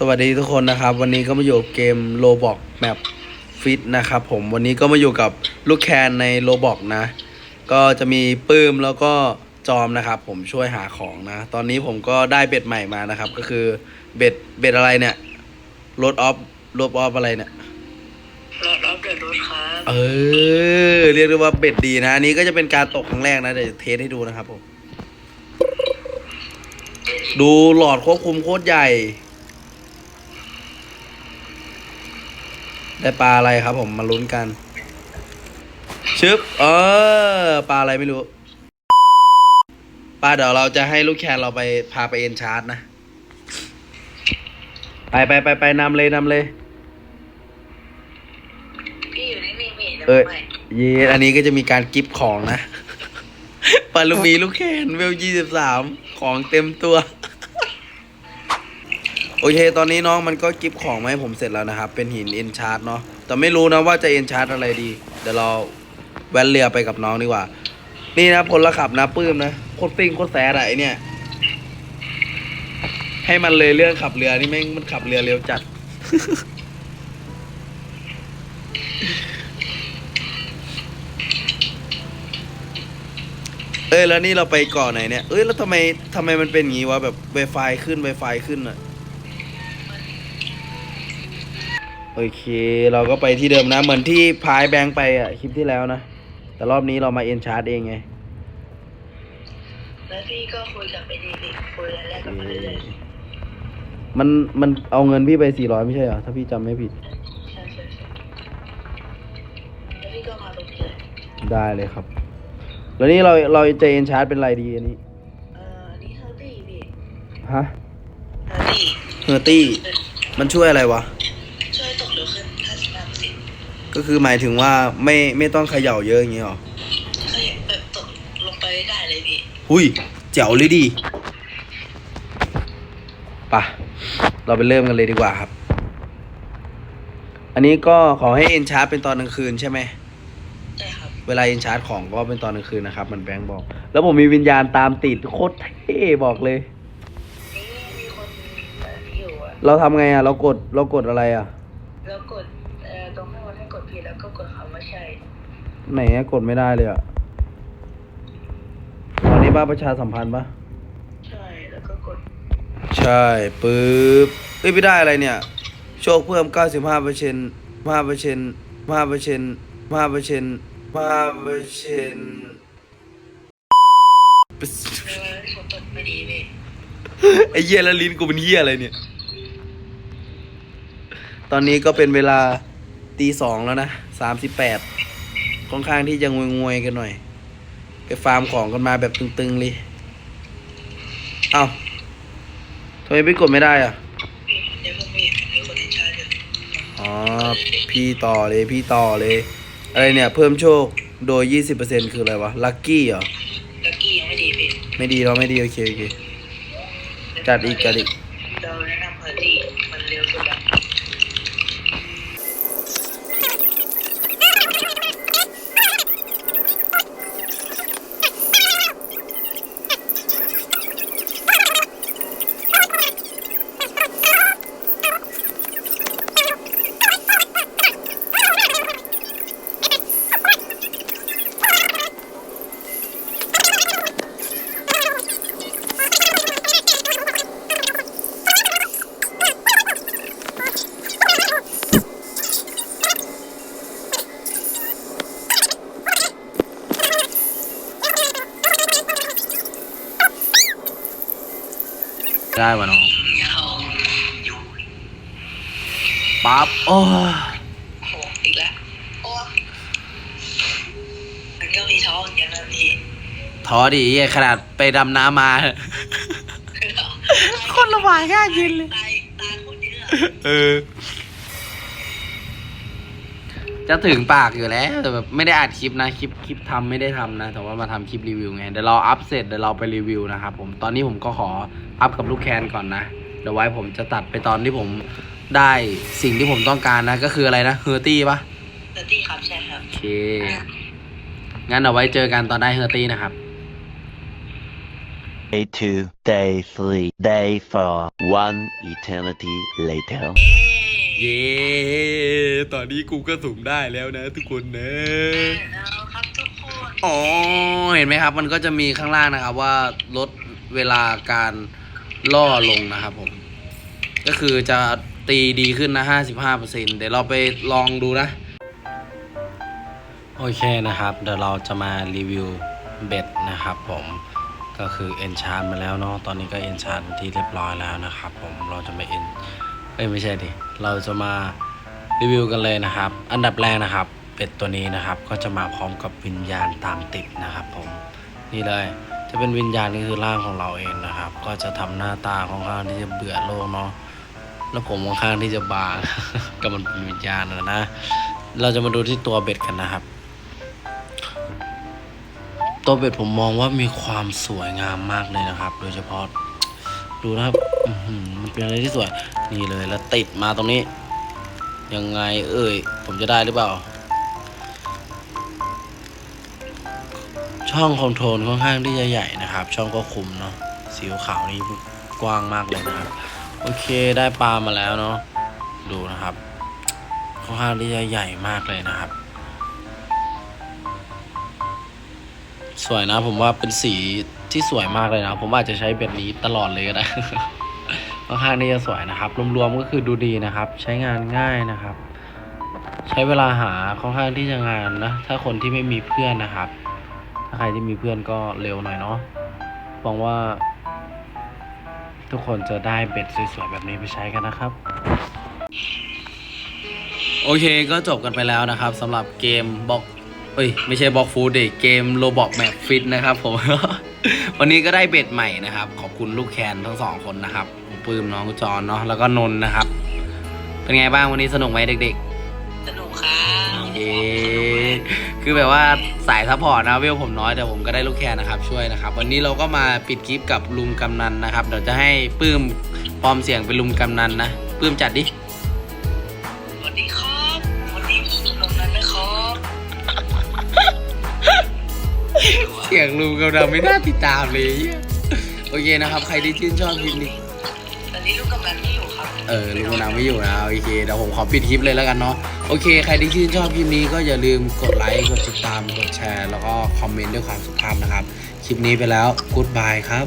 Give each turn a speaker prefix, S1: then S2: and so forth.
S1: สวัสดีทุกคนนะครับ วันนี้ก็มาอยู่กับเกมโลบอกแมปฟิตนะครับผมวันนี้ก็มาอยู่กับลูกแคนในโลบอกนะ ก็จะมีปื้มแล้วก็จอมนะครับ ผมช่วยหาของนะ ตอนนี้ผมก็ได้เบ็ดใหม่มานะครับ ก็คือเบ็ดเบ็ดอะไรเนี่ยรถออฟรถออฟอะไรเนี่ย
S2: รถรับเดือดรถครับ
S1: เออเรียกได้ว่าเบ็ดดีนะอันนี้ก็จะเป็นการตกครั้งแรกนะเดี๋ยวเทสให้ดูนะครับผมดูหลอดควบคุมโคตรใหญ่ ได้ปลาอะไรครับผมมาลุ้นกัน ชึบ เออ ปลาอะไรไม่รู้ ปลาเดี๋ยวเราจะให้ลูกแคนเราไปพาไปเอ็นชาร์จนะ ไปไปไปไปนำเลยนำเลย
S2: พี่อยู่นิ่งๆพี่เดี๋ยว
S1: เอ้ย
S2: ไป
S1: เยอันนี้ก็จะมีการกิฟต์ของนะปลาลูกมีลูกแคนเวลยี่สิบสามของเต็มตัวโอเค ตอนนี้น้องมันก็กิฟของมาให้ผมเสร็จแล้วนะครับ เป็นหินเอ็นชาร์ดเนาะ แต่ไม่รู้นะว่าจะเอ็นชาร์ดอะไรดี เดี๋ยวเราแวนเรือไปกับน้องดีกว่า นี่นะพลขับนะปื้มนะ โคตรซิ่งโคตรแสดอะไอเนี่ย ให้มันเลยเรื่องขับเรือนี่แม่งมันขับเรือเร็วจัด เอ้ยแล้วนี่เราไปเกาะไหนเนี่ย เอ้ยแล้วทำไมทำไมมันเป็นอย่างงี้วะแบบ Wi-Fi ขึ้น Wi-Fi ขึ้นอะ โอเค เราก็ไปที่เดิมนะ เหมือนที่พายแบงค์ไปอะคลิปที่แล้วนะ แต่รอบนี้เรามาเอ็นชาร์จเองไง
S2: แล้วพี่ก็คุยกับไปดีดิคุยแรกๆกับมันเลย
S1: มันมันเอาเงินพี่ไปสี่ร้อยไม่ใช่เหรอ ถ้าพี่จำไม่ผิด
S2: ใช่ใช่ใช่แล้วพี่ก็มาตรงนี้เลย
S1: ได้เลยครับ แล้วนี่เราเราจะเอ็นชาร์จเป็นไรดีอันนี้
S2: เอ่ออันนี่เฮลตี้พี่
S1: ฮะ
S2: เฮลตี้
S1: เฮอร์ตี้ มันช่วยอะไรวะ
S2: ช่วยตกเร็วขึ้น55เปอร์เซ็นต์
S1: ก็คือหมายถึงว่าไม่ไม่ต้องเขย่าเยอะอย่างงี้หรอ
S2: เขาแบบตกลงไปได้เลยพี่
S1: หุยแจ๋วเลยดิปะเราไปเริ่มกันเลยดีกว่าครับ อันนี้ก็ขอให้เอ็นชาร์จเป็นตอนกลางคืนใช่ไหม
S2: ใช่ครับ
S1: เวลาเอ็นชาร์จของก็เป็นตอนกลางคืนนะครับ มันแบงค์บอก แล้วผมมีวิญญาณตามติดโคตรเท่บอกเลย
S2: นี่มีคนแบบนี้อยู่อะ
S1: เราทำไงอะ เรากดเรากดอะไรอะ
S2: แล้วก็กดคำว่าใช่
S1: ไหนอะกดไม่ได้เลยอะตอนนี้บ้าประชาสัมพันธ์ปะ
S2: ใช่แล้วก็กด
S1: ใช่ปึ๊บเอ้ยไม่ได้อะไรเนี่ย โชคเพิ่ม 95เปอร์เซ็นต์5เปอร์เซ็นต์5เปอร์เซ็นต์5เปอร์เซ็นต์5เปอร์เซ็นต์
S2: เวลาที่ฝนตกไม่ดีพี่
S1: ไอ้เหี้ยแล้วลิ้นกูเป็นเหี้ยอะไรเนี่ย ตอนนี้ก็เป็นเวลาตีสองแล้วนะ สามสิบแปดค่อนข้างที่จะงวยงวยๆกันหน่อย ไปฟาร์มของกันมาแบบตึงๆเลย เอ้าทำไมไปกดไม่ได้อะ
S2: เดี๋ยวพวกมีมีคนเล่นชาร์จอยู่
S1: อ๋อ พี่ต่อเลยพี่ต่อเลย อะไรเนี่ยเพิ่มโชคโดย 20%คืออะไรวะ ลัคกี้เหรอ
S2: ลักกี้ยังไม่ดีพี่
S1: ไม่ดีเราไม่ดี โอเค โอเค จัดอีก จัดอีก
S2: เราแนะนำเพอร์ตี้
S1: ได้วะน้อง
S2: ยาวอยู่
S1: ปั๊บโอ้
S2: โอ้โหอีกแล้วโอ้มันก็มีท้องอย่างนั้นพี่
S1: ท้อดิเหี้ยขนาดไปดำน้ำมาคนละหวายง่ายยินเลย
S2: ตายตายคนเยอะ
S1: เออ จะถึงปากอยู่แล้วแต่แบบไม่ได้อัดคลิปนะคลิปคลิปทำไม่ได้ทำนะ แต่ว่ามาทำคลิปรีวิวไงเดี๋ยวเราอัพเสร็จเดี๋ยวเราไปรีวิวนะครับผมตอนนี้ผมก็ขออัพกับลูกแคนก่อนนะเดี๋ยวไว้ผมจะตัดไปตอนที่ผมได้สิ่งที่ผมต้องการนะก็คืออะไรนะเฮอร์ตี้ปะ
S2: เฮอร์ตี้ครับใช่ครับ
S1: โอเค งั้นเอาไว้เจอกันตอนได้เฮอร์ตี้นะครับโอเค
S3: Day two, day three, day four, one eternity later.
S1: เย้ตอนนี้กูก็สูงได้แล้วนะ ทุกคนนะ
S2: แล้วครับทุกคน
S1: อ๋อเห็นไหมครับ มันก็จะมีข้างล่างนะครับ ว่าลดเวลาการล่อลงนะครับผม ก็คือจะตีดีขึ้นนะ 55%เดี๋ยวเราไปลองดูนะ โอเคนะครับ เดี๋ยวเราจะมารีวิวเบ็ดนะครับผมก็คือเอนชานมาแล้วเนาะตอนนี้ก็เอนชานที่เรียบร้อยแล้วนะครับผมเราจะมาเอน เอ้ยไม่ใช่ดิเราจะมารีวิวกันเลยนะครับ อันดับแรกนะครับเป็ดตัวนี้นะครับก็จะมาพร้อมกับวิญญาณตามติดนะครับผมนี่เลยจะเป็นวิญญาณนี่คือร่างของเราเองนะครับ ก็จะทำหน้าตาค่อนข้างที่จะเบื่อโลกเนาะแล้วผมค่อนข้างที่จะบางก็มันเป็นวิญญาณนะนะเราจะมาดูที่ตัวเบ็ดกันนะครับ ตัวเบ็ดผมมองว่ามีความสวยงามมากเลยนะครับ โดยเฉพาะ ดูนะครับมันเป็นอะไรที่สวย นี่เลยแล้วติดมาตรงนี้ ยังไงเอ่ย ผมจะได้หรือเปล่า ช่องคอนโทรลค่อนข้างที่จะใหญ่นะครับ ช่องก็คุมเนาะสีขาวนี่กว้างมากเลยนะครับ โอเคได้ปลามาแล้วเนาะดูนะครับค่อนข้างที่จะใหญ่มากเลยนะครับ สวยนะผมว่าเป็นสีที่สวยมากเลยนะ ผมอาจจะใช้แบบนี้ตลอดเลยก็ได้ค่อนข้างที่จะสวยนะครับ รวมๆก็คือดูดีนะครับ ใช้งานง่ายนะครับ ใช้เวลาหาค่อนข้างที่จะงานนะ ถ้าคนที่ไม่มีเพื่อนนะครับ ถ้าใครที่มีเพื่อนก็เร็วหน่อยเนาะหวังว่า ทุกคนจะได้เบ็ดสวยๆแบบนี้ไปใช้กันนะครับ โอเคก็จบกันไปแล้วนะครับสำหรับเกมบอก เอ้ยไม่ใช่บอกฟูดเดเกมโลบอกแมปฟิตนะครับผม วันนี้ก็ได้เบ็ดใหม่นะครับ ขอบคุณลูกแคนทั้งสองคนนะครับผมปื้มน้องจอนเนาะแล้วก็นนท์นะครับ เป็นไงบ้างวันนี้สนุกไหมเด็กๆ
S2: สนุกครับ
S1: เย้คือแบบว่าสายซัพพอร์ตนะเวลผมน้อยแต่ผมก็ได้ลูกแคนนะครับช่วยนะครับ วันนี้เราก็มาปิดคลิปกับลุงกำนันนะครับ เดี๋ยวจะให้ปื้มปลอมเสียงเป็นลุงกำนันนะปื้มจัดดิ เสียงลุงกำนันไม่น่าติดตามเลยเหี้ยโอเคนะครับ ใครที่ชื่นชอบคลิปนี้
S2: ตอนนี้ลูกกำลังไม่อยู่ครับ
S1: เออลุงกำนันไม่อยู่นะโอเคเดี๋ยวผมขอปิดคลิปเลยแล้วกันเนาะโอเค ใครที่ชื่นชอบคลิปนี้ก็อย่าลืมกดไลค์กดติดตามกดแชร์ แล้วก็คอมเมนต์ด้วยความสุภาพนะครับ คลิปนี้ไปแล้วกู๊ดบายครับ